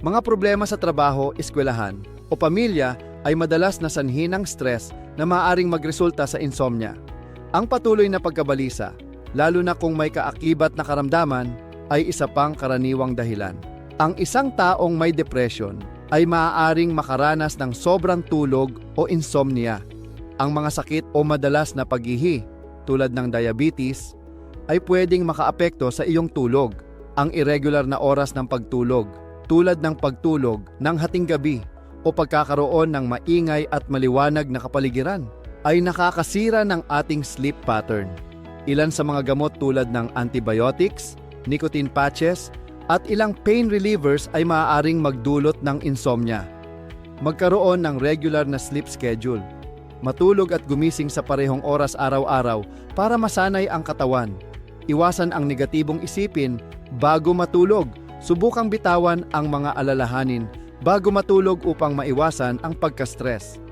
Mga problema sa trabaho, eskwelahan o pamilya ay madalas na sanhi ng stress na maaaring magresulta sa insomnia. Ang patuloy na pagkabalisa, lalo na kung may kaakibat na karamdaman, ay isa pang karaniwang dahilan. Ang isang taong may depression ay maaaring makaranas ng sobrang tulog o insomnia. Ang mga sakit o madalas na paghihi, tulad ng diabetes, ay pwedeng makaapekto sa iyong tulog. Ang irregular na oras ng pagtulog, tulad ng pagtulog ng hating gabi o pagkakaroon ng maingay at maliwanag na kapaligiran, ay nakakasira ng ating sleep pattern. Ilan sa mga gamot tulad ng antibiotics, nicotine patches, at ilang pain relievers ay maaaring magdulot ng insomnia. Magkaroon ng regular na sleep schedule. Matulog at gumising sa parehong oras araw-araw para masanay ang katawan. Iwasan ang negatibong isipin bago matulog. Subukang bitawan ang mga alalahanin bago matulog upang maiwasan ang pagka-stress.